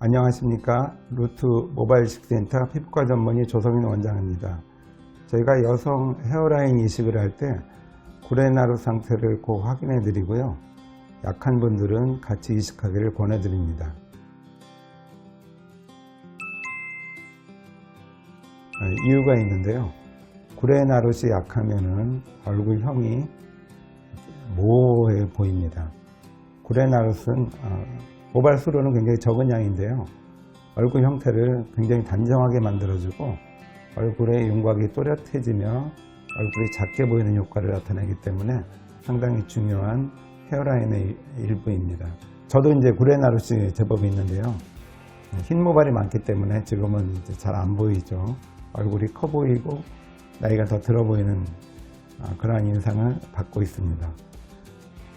안녕하십니까. 루트 모바일 식센터 피부과 전문의 조성인 원장입니다. 저희가 여성 헤어라인 이식을 할 때 구레나루 상태를 꼭 확인해 드리고요. 약한 분들은 같이 이식하기를 권해 드립니다. 이유가 있는데요. 구레나룻이 약하면은 얼굴형이 모호해 보입니다. 구레나룻은 어, 모발 수로는 굉장히 적은 양인데요. 얼굴 형태를 굉장히 단정하게 만들어주고 얼굴의 윤곽이 또렷해지며 얼굴이 작게 보이는 효과를 나타내기 때문에 상당히 중요한 헤어라인의 일부입니다. 저도 이제 구레나룻이 제법 있는데요. 흰 모발이 많기 때문에 지금은 잘 안 보이죠. 얼굴이 커 보이고 나이가 더 들어 보이는 아, 그러한 인상을 받고 있습니다.